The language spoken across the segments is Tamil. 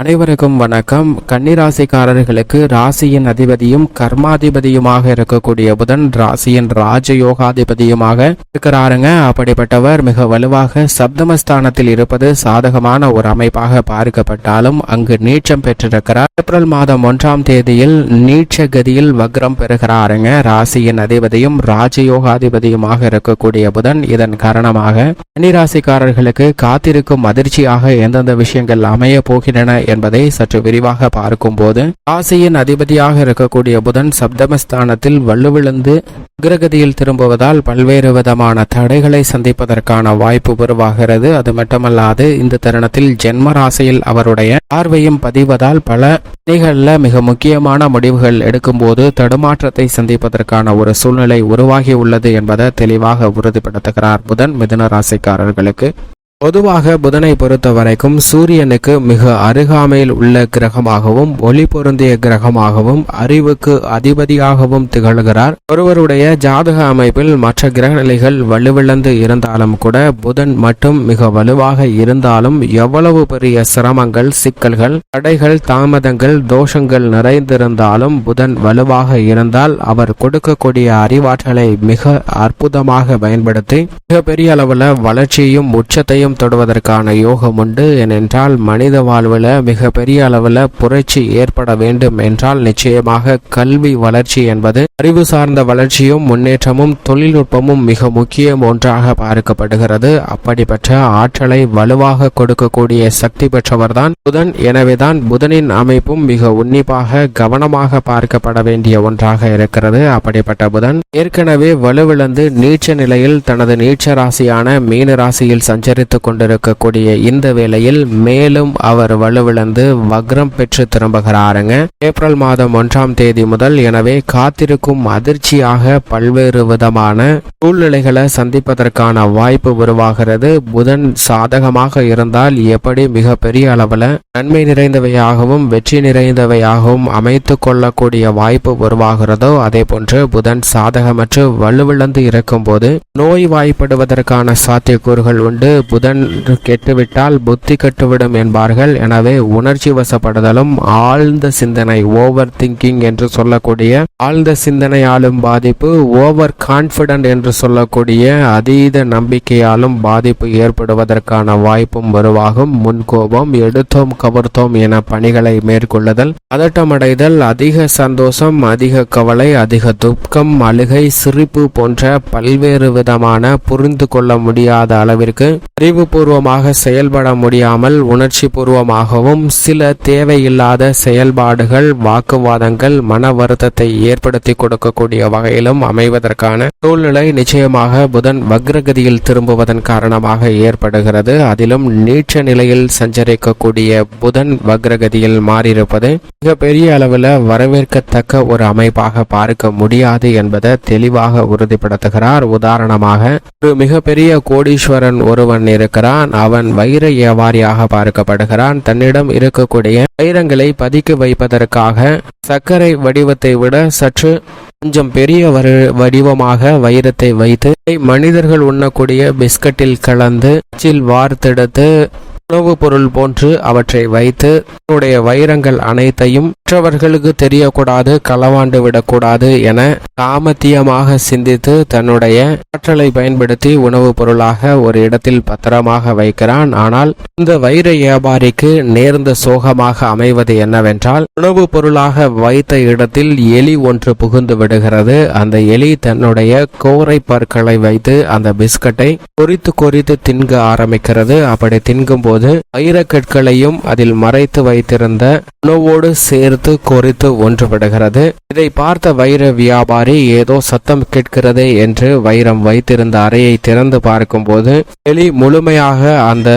அனைவருக்கும் வணக்கம். கன்னிராசிக்காரர்களுக்கு ராசியின் அதிபதியும் கர்மாதிபதியுமாக இருக்கக்கூடிய புதன் ராசியின் ராஜயோகாதிபதியுமாக இருக்கிறாருங்க. அப்படிப்பட்டவர் மிக வலுவாக சப்தமஸ்தானத்தில் இருப்பது சாதகமான ஒரு அமைப்பாக பார்க்கப்பட்டாலும் அங்கு நீச்சம் பெற்றிருக்கிறார். ஏப்ரல் மாதம் ஒன்றாம் தேதியில் நீச்ச கதியில் வக்ரம் பெறுகிறாருங்க. ராசியின் அதிபதியும் ராஜயோகாதிபதியுமாக இருக்கக்கூடிய புதன் இதன் காரணமாக கன்னிராசிக்காரர்களுக்கு காத்திருக்கும் அதிர்ச்சியாக எந்தெந்த விஷயங்கள் அமைய போகின்றன என்பதை சற்று விரிவாக பார்க்கும்போது ராசியின் அதிபதியாக இருக்கக்கூடிய புதன் சப்தமஸ்தானத்தில் வலுவிழந்து அக்ரகதியில் திரும்புவதால் பல்வேறு விதமான தடைகளை சந்திப்பதற்கான வாய்ப்பு உருவாகிறது. அது மட்டுமல்லாது இந்த தருணத்தில் ஜென்ம ராசியில் அவருடைய பார்வையும் பதிவதால் பல நிகழ்ல மிக முக்கியமான முடிவுகள் எடுக்கும்போது தடுமாற்றத்தை சந்திப்பதற்கான ஒரு சூழ்நிலை உருவாகி உள்ளது என்பதை தெளிவாக உறுதிப்படுத்துகிறார் புதன் மிதுன ராசிக்காரர்களுக்கு. பொதுவாக புதனை பொறுத்த வரைக்கும் சூரியனுக்கு மிக அருகாமையில் உள்ள கிரகமாகவும் ஒளி பொருந்திய கிரகமாகவும் அறிவுக்கு அதிபதியாகவும் திகழ்கிறார். ஒருவருடைய ஜாதக அமைப்பில் மற்ற கிரகநிலைகள் வலுவிழந்து இருந்தாலும் கூட புதன் மட்டும் மிக வலுவாக இருந்தாலும் எவ்வளவு பெரிய சிரமங்கள் சிக்கல்கள் தடைகள் தாமதங்கள் தோஷங்கள் நிறைந்திருந்தாலும் புதன் வலுவாக இருந்தால் அவர் கொடுக்கக்கூடிய அறிவாற்றலை மிக அற்புதமாக பயன்படுத்தி மிகப்பெரிய அளவில் வளர்ச்சியும் உச்சத்தையும் உச்சம் தொடுவதற்கான யோகம் உண்டு. ஏனென்றால் மனித வாழ்வில் மிகப்பெரிய அளவில் புரட்சி ஏற்பட வேண்டும் என்றால் நிச்சயமாக கல்வி வளர்ச்சி என்பது அறிவு சார்ந்த வளர்ச்சியும் முன்னேற்றமும் தொழில்நுட்பமும் மிக முக்கியம் ஒன்றாக பார்க்கப்படுகிறது. அப்படிப்பட்ட ஆற்றலை வலுவாக கொடுக்கக்கூடிய சக்தி பெற்றவர்தான் புதன். எனவேதான் புதனின் அமைப்பும் மிக உன்னிப்பாக கவனமாக பார்க்கப்பட வேண்டிய ஒன்றாக இருக்கிறது. அப்படிப்பட்ட புதன் ஏற்கனவே வலுவிழந்து நீச்ச நிலையில் தனது நீச்ச ராசியான மீன ராசியில் சஞ்சரித்து கொண்டிருக்கக்கூடிய இந்த வேளையில் மேலும் அவர் வலுவிழந்து வக்ரம் பெற்று திரும்புகிறாருங்க. ஏப்ரல் மாதம் ஒன்றாம் தேதி முதல் எனவே காத்திருக்கும் அதிர்ச்சியாக பல்வேறு விதமான சூழ்நிலைகளை சந்திப்பதற்கான வாய்ப்பு உருவாகிறது. புதன் சாதகமாக இருந்தால் எப்படி மிக பெரிய அளவில் நன்மை நிறைந்தவையாகவும் வெற்றி நிறைந்தவையாகவும் அமைத்து கொள்ளக்கூடிய வாய்ப்பு உருவாகிறதோ அதே போன்று புதன் சாதகமற்று வலுவிழந்து இருக்கும்போது நோய் வாய்ப்படுவதற்கான சாத்தியக்கூறுகள் உண்டு. புதன் கெட்டுவிட்டால் புத்தி கெட்டுவிடும் என்பார்கள். எனவே உணர்ச்சி வசப்படுதலும் ஆழ்ந்த சிந்தனை ஓவர் திங்கிங் என்று சொல்லக்கூடிய ஆழ்ந்த சிந்தனையாலும் பாதிப்பு ஓவர் கான்பிடன்ட் என்று சொல்லக்கூடிய அதீத நம்பிக்கையாலும் பாதிப்பு ஏற்படுவதற்கான வாய்ப்பும் உருவாகும் முன்கோபம் எடுத்தோம் கவர்த்தோம் என பணிகளை மேற்கொள்ளுதல் பதட்டமடைதல் அதிக சந்தோஷம் அதிக கவலை அதிக துக்கம் அழுகை சிரிப்பு போன்ற பல்வேறு விதமான புரிந்து கொள்ள முடியாத அளவிற்கு அறிவுபூர்வமாக செயல்பட முடியாமல் உணர்ச்சி பூர்வமாகவும் சில தேவையில்லாத செயல்பாடுகள் வாக்குவாதங்கள் மன வருத்தத்தை ஏற்படுத்தி கொடுக்கக்கூடிய வகையிலும் அமைவதற்கான சூழ்நிலை நிச்சயமாக புதன் வக்ரகதியில் திரும்புவதன் காரணமாக ஏற்படுகிறது. அதிலும் நீச்ச நிலையில் சஞ்சரிக்கக்கூடிய புதன் வக்ரகதியில் மாறியிருப்பது மிகப்பெரிய அளவில் வரவேற்கத்தக்க ஒரு அமைப்பாக பார்க்க முடியாது என்பதை தெளிவாக உறுதிப்படுத்துகிறார். உதாரணமாக ஒரு மிகப்பெரிய கோடீஸ்வரன் ஒருவன் இருக்கிறான் அவன் வைர வியாபாரியாக பார்க்கப்படுகிறான். தன்னிடம் இருக்கக்கூடிய வைரங்களை பதுக்கி வைப்பதற்காக சர்க்கரை வடிவத்தை விட சற்று கொஞ்சம் பெரிய வடிவமாக வைரத்தை வைத்து மனிதர்கள் உண்ணக்கூடிய பிஸ்கட்டில் கலந்து வார்த்தெடுத்து உணவுப் பொருள் போன்று அவற்றை வைத்து தன்னுடைய வைரங்கள் அனைத்தையும் மற்றவர்களுக்கு தெரியக்கூடாது களவாண்டு விடக்கூடாது என காமத்தியமாக சிந்தித்து தன்னுடைய ஆற்றலை பயன்படுத்தி உணவுப் பொருளாக ஒரு இடத்தில் பத்திரமாக வைக்கிறான். ஆனால் இந்த வைர வியாபாரிக்கு நேர்ந்த சோகமாக அமைவது என்னவென்றால் உணவுப் பொருளாக வைத்த இடத்தில் எலி ஒன்று புகுந்து விடுகிறது. அந்த எலி தன்னுடைய கோரை பற்களை வைத்து அந்த பிஸ்கட்டை கொறித்து கொறித்து தின்க ஆரம்பிக்கிறது. அப்படி தின்கும் போது வைரக்கற்களையும் அதில் மறைத்து வைத்திருந்த உணவோடு சேர்த்து கொறித்து ஒன்றுபடுகிறது. இதை பார்த்த வைர வியாபாரி ஏதோ சத்தம் கேட்கிறதே என்று வைரம் வைத்திருந்த அறையை திறந்து பார்க்கும்போது எலி முழுமையாக அந்த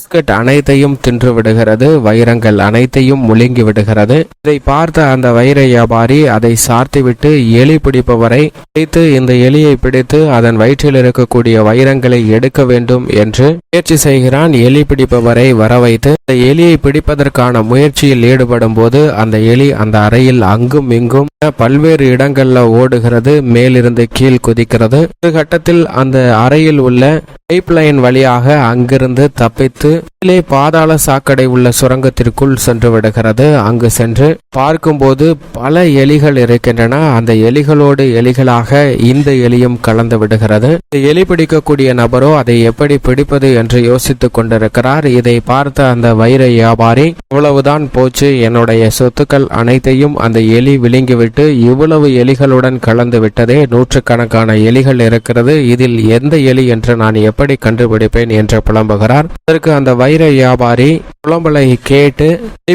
பிஸ்கட் அனைத்தையும் தின்று விடுகிறது வைரங்கள் அனைத்தையும் முழுங்கி விடுகிறது இதை பார்த்த அந்த வைர வியாபாரி அதை சார்த்திவிட்டு எலி பிடிப்பவரை பிடித்து இந்த எலியை பிடித்து அதன் வயிற்றில் இருக்கக்கூடிய வைரங்களை எடுக்க வேண்டும் என்று முயற்சி செய்கிறான். எலி பிடிப்பவரை வர வைத்து இந்த எலியை பிடிப்பதற்கான முயற்சியில் ஈடுபடும் போது அந்த எலி அந்த அறையில் அங்கும் இங்கும் பல்வேறு இடங்கள்ல ஓடுகிறது மேலிருந்து கீழ் குதிக்கிறது. ஒரு கட்டத்தில் அந்த அறையில் உள்ள பைப் லைன் வழியாக அங்கிருந்து தப்பித்து எடுத்து மேலே பாதாள சாக்கடை உள்ள சுரங்கத்திற்குள் சென்று விடுகிறது. அங்கு சென்று பார்க்கும்போது பல எலிகள் இருக்கின்றன. அந்த எலிகளோடு எலிகளாக இந்த எலியும் கலந்து விடுகிறது. இந்த எலி பிடிக்கக்கூடிய நபரோ அதை எப்படி பிடிப்பது என்று யோசித்துக் கொண்டிருக்கிறார். இதை பார்த்த அந்த வைர வியாபாரி இவ்வளவுதான் போச்சு. என்னுடைய சொத்துக்கள் அனைத்தையும் அந்த எலி விழுங்கிவிட்டு இவ்வளவு எலிகளுடன் கலந்து விட்டதே. நூற்றுக்கணக்கான எலிகள் இருக்கிறது. இதில் எந்த எலி என்று நான் எப்படி கண்டுபிடிப்பேன்? என்று புலம்புகிறார். அதற்கு அந்த வைர வியாபாரி புலம்பலை கேட்டு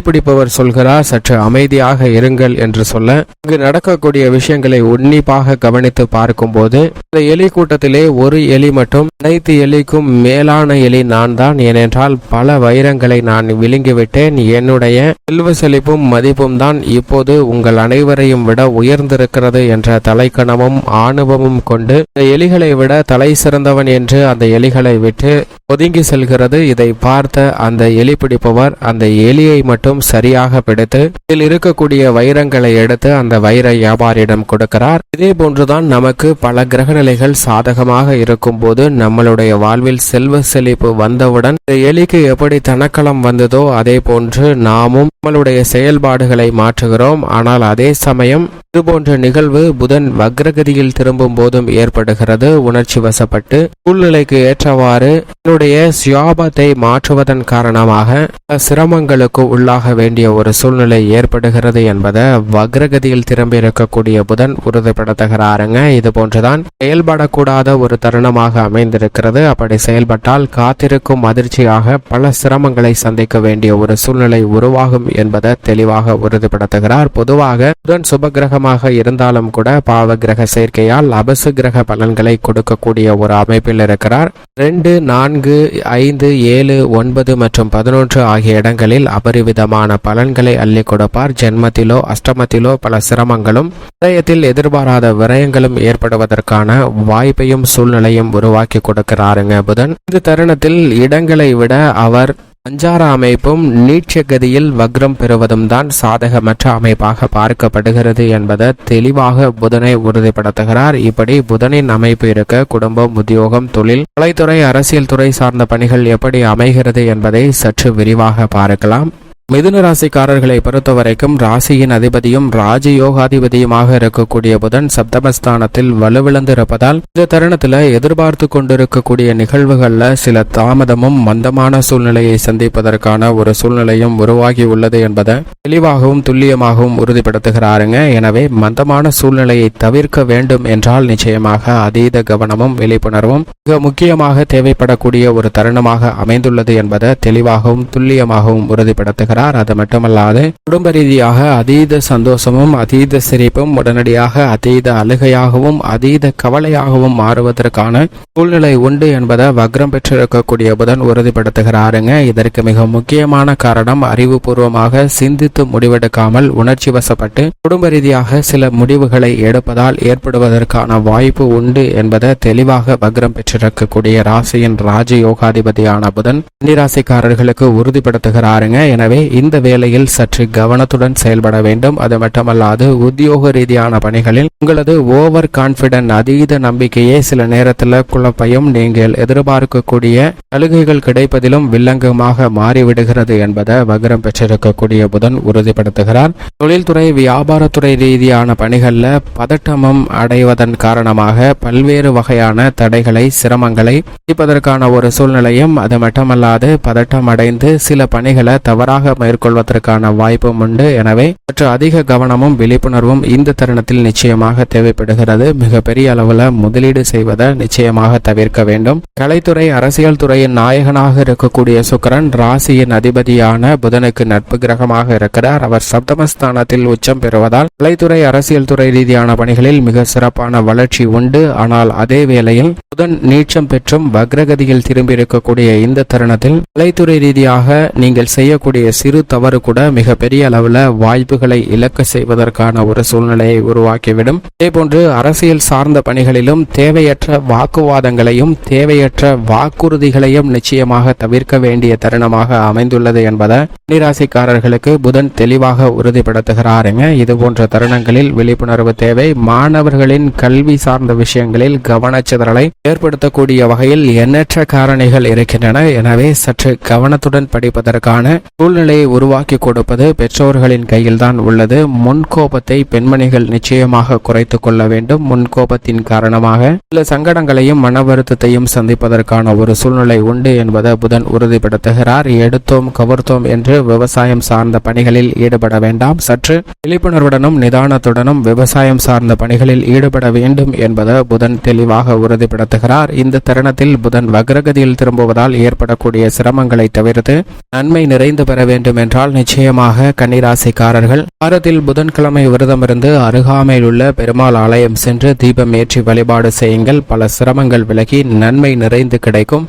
பிடிப்பவர் சொல்கிறார் சற்று அமைதியாக இருங்கள் என்று சொல்ல இங்கு நடக்கக்கூடிய விஷயங்களை உன்னிப்பாக கவனித்து பார்க்கும்போது இந்த எலி கூட்டத்திலே ஒரு எலி மட்டும் அனைத்து எலிக்கும் மேலான எலி நான் தான் ஏனென்றால் பல வைரங்களை நான் விழுங்கிவிட்டேன் என்னுடைய செல்வ செழிப்பும் மதிப்பும் தான் இப்போது உங்கள் அனைவரையும் விட உயர்ந்திருக்கிறது என்ற தலைக்கணமும் ஆணவமும் கொண்டு இந்த எலிகளை விட தலை சிறந்தவன் என்று அந்த எலிகளை விட்டு ஒதுங்கி செல்கிறது இதை பார்த்த அந்த எலி பிடிப்பவர் அந்த எலியை மட்டும் சரியாக பிடித்து இதில் இருக்கக்கூடிய வைரங்களை எடுத்து அந்த வைர வியாபாரியிடம் கொடுக்கிறார். இதே போன்றுதான் நமக்கு பல கிரகநிலைகள் சாதகமாக இருக்கும்போது நம்மளுடைய வாழ்வில் செல்வ செழிப்பு வந்தவுடன் இந்த எலிக்கு எப்படி தனக்களம் வந்ததோ அதே போன்று நாமும் நம்மளுடைய செயல்பாடுகளை மாற்றுகிறோம். ஆனால் அதே சமயம் இதுபோன்ற நிகழ்வு புதன் வக்ரகதியில் திரும்பும் போதும் ஏற்படுகிறது. உணர்ச்சி வசப்பட்டு சூழ்நிலைக்கு ஏற்றவாறு என்னுடைய சுயாபத்தை மாற்றுவதன் காரணமாக சிரமங்களுக்கு உள்ளாக வேண்டிய ஒரு சூழ்நிலை ஏற்படுகிறது என்பதை வக்ரகதியில் திரும்பி இருக்கக்கூடிய புதன் உறுதிப்படுத்துகிறாருங்க. இது போன்றுதான் செயல்படக்கூடாத ஒரு தருணமாக அமைந்திருக்கிறது. அப்படி செயல்பட்டால் காத்திருக்கும் அதிர்ச்சியாக பல சிரமங்களை சந்திக்க வேண்டிய ஒரு சூழ்நிலை உருவாகும் என்பதை தெளிவாக உறுதிப்படுத்துகிறார். பொதுவாக புதன் சுபகிரகம் சுபகிரகமாக இருந்தாலும் கூட பாவ கிரக சேர்க்கையால் அபசு கிரக பலன்களை கொடுக்கக்கூடிய ஒரு அமைப்பில் இருக்கிறார். ரெண்டு நான்கு ஐந்து ஏழு ஒன்பது மற்றும் பதினொன்று ஆகிய இடங்களில் அபரிவிதமான பலன்களை அள்ளி கொடுப்பார். ஜென்மத்திலோ அஷ்டமத்திலோ பல சிரமங்களும் இதயத்தில் எதிர்பாராத விரயங்களும் ஏற்படுவதற்கான வாய்ப்பையும் சூழ்நிலையும் உருவாக்கி கொடுக்கிறாருங்க புதன். இந்த தருணத்தில் இடங்களை விட அவர் பஞ்சார அமைப்பும் நீட்சகதியில் வக்ரம் பெறுவதும் தான் சாதகமற்ற அமைப்பாக பார்க்கப்படுகிறது என்பதை தெளிவாக புதனை உறுதிப்படுத்துகிறார். இப்படி புதனின் அமைப்பு இருக்க குடும்பம் உத்தியோகம் தொழில் கலைத்துறை அரசியல் துறை சார்ந்த பணிகள் எப்படி அமைகிறது என்பதை சற்று விரிவாக பார்க்கலாம். மிதுன ராசிக்காரர்களை பொறுத்தவரைக்கும் ராசியின் அதிபதியும் ராஜயோகாதிபதியுமாக இருக்கக்கூடிய புதன் சப்தமஸ்தானத்தில் வலுவிழந்து இருப்பதால் இந்த தருணத்தில் எதிர்பார்த்து கொண்டிருக்கக்கூடிய நிகழ்வுகள்ல சில தாமதமும் மந்தமான சூழ்நிலையை சந்திப்பதற்கான ஒரு சூழ்நிலையும் உருவாகி உள்ளது என்பதை தெளிவாகவும் துல்லியமாகவும் உறுதிப்படுத்துகிறாருங்க. எனவே மந்தமான சூழ்நிலையை தவிர்க்க வேண்டும் என்றால் நிச்சயமாக அதீத கவனமும் விழிப்புணர்வும் மிக முக்கியமாக தேவைப்படக்கூடிய ஒரு தருணமாக அமைந்துள்ளது என்பதை தெளிவாகவும் துல்லியமாகவும் உறுதிப்படுத்துகிறார். கொண்டிருக்கிறார் அது மட்டுமல்லாது குடும்ப ரீதியாக அதீத சந்தோஷமும் அதீத சிரிப்பும் உடனடியாக அதீத அழுகையாகவும் அதீத கவலையாகவும் மாறுவதற்கான சூழ்நிலை உண்டு என்பதை வக்ரம் பெற்றிருக்கக்கூடிய புதன் உறுதிப்படுத்துகிறாருங்க. இதற்கு மிக முக்கியமான காரணம் அறிவுபூர்வமாக சிந்தித்து முடிவெடுக்காமல் உணர்ச்சி வசப்பட்டு குடும்ப ரீதியாக சில முடிவுகளை எடுப்பதால் ஏற்படுவதற்கான வாய்ப்பு உண்டு என்பதை தெளிவாக வக்ரம் பெற்றிருக்கக்கூடிய ராசியின் ராஜயோகாதிபதியான புதன் கன்னிராசிக்காரர்களுக்கு உறுதிப்படுத்துகிறாருங்க. எனவே இந்த வேளையில் சற்று கவனத்துடன் செயல்பட வேண்டும். அது மட்டுமல்லாது உத்தியோக ரீதியான பணிகளில் உங்களது ஓவர் கான்பிடன்ட் அதீத நம்பிக்கையே சில நேரத்தில் குழப்பையும் நீங்கள் எதிர்பார்க்கக்கூடிய சலுகைகள் கிடைப்பதிலும் வில்லங்கமாக மாறிவிடுகிறது என்பதை வக்ரம் பெற்றிருக்கக்கூடிய புதன் உறுதிப்படுத்துகிறார். தொழில்துறை வியாபாரத்துறை ரீதியான பணிகளில் பதட்டமும் அடைவதன் காரணமாக பல்வேறு வகையான தடைகளை சிரமங்களை சந்திப்பதற்கான ஒரு சூழ்நிலையும் அது மட்டுமல்லாது பதட்டம் அடைந்து சில பணிகளை தவறாக மேற்கொள்வதற்கான வாய்ப்பும் உண்டு. எனவே சற்று அதிக கவனமும் விழிப்புணர்வும் இந்த தருணத்தில் நிச்சயமாக தேவைப்படுகிறது. மிகப்பெரிய அளவில் முதலீடு செய்வதை நிச்சயமாக தவிர்க்க வேண்டும். கலைத்துறை அரசியல் துறையின் நாயகனாக இருக்கக்கூடிய சுக்கரன் ராசியின் அதிபதியான புதனுக்கு நட்பு கிரகமாக இருக்கிறார். அவர் சப்தமஸ்தானத்தில் உச்சம் பெறுவதால் கலைத்துறை அரசியல் துறை ரீதியான பணிகளில் மிக சிறப்பான வளர்ச்சி உண்டு. ஆனால் அதே வேளையில் புதன் நீச்சம் பெற்றும் வக்ரகதியில் திரும்பி இருக்கக்கூடிய இந்த தருணத்தில் கலைத்துறை ரீதியாக நீங்கள் செய்யக்கூடிய சிறு தவறு கூட மிகப்பெரிய அளவில் வாய்ப்புகளை இழக்க செய்வதற்கான ஒரு சூழ்நிலையை உருவாக்கிவிடும். இதேபோன்று அரசியல் சார்ந்த பணிகளிலும் தேவையற்ற வாக்குவாதங்களையும் தேவையற்ற வாக்குறுதிகளையும் நிச்சயமாக தவிர்க்க வேண்டிய தருணமாக அமைந்துள்ளது என்பதை ராசிக்காரர்களுக்கு புதன் தெளிவாக உறுதிப்படுத்துகிறாருங்க இது போன்ற தருணங்களில் விழிப்புணர்வு தேவை. மாணவர்களின் கல்வி சார்ந்த விஷயங்களில் கவனச்சிதறலை ஏற்படுத்தக்கூடிய வகையில் எண்ணற்ற காரணிகள் இருக்கின்றன. எனவே சற்று கவனத்துடன் படிப்பதற்கான சூழ்நிலை சூழ்நிலையை உருவாக்கி கொடுப்பது பெற்றோர்களின் கையில்தான் உள்ளது. முன்கோபத்தை பெண்மணிகள் நிச்சயமாக குறைத்து கொள்ள வேண்டும். முன்கோபத்தின் காரணமாக சில சங்கடங்களையும் மன வருத்தத்தையும் சந்திப்பதற்கான ஒரு சூழ்நிலை உண்டு என்பதை புதன் உறுதிப்படுத்துகிறார். எடுத்தோம் கவர்த்தோம் என்று விவசாயம் சார்ந்த பணிகளில் ஈடுபட வேண்டாம். சற்று விழிப்புணர்வுடனும் நிதானத்துடனும் விவசாயம் சார்ந்த பணிகளில் ஈடுபட வேண்டும் என்பதை புதன் தெளிவாக உறுதிப்படுத்துகிறார். இந்த தருணத்தில் புதன் வக்ரகதியில் திரும்புவதால் ஏற்படக்கூடிய சிரமங்களை தவிர்த்து நன்மை நிறைந்து பெற வேண்டும். என்றால் நிச்சயமாக கன்னிராசிக்காரர்கள் வாரத்தில் புதன்கிழமை விரதமிருந்து அருகாமையில் உள்ள பெருமாள் ஆலயம் சென்று தீபம் ஏற்றி வழிபாடு செய்யுங்கள். பல சிரமங்கள் விலகி நன்மை நிறைந்து கிடைக்கும்.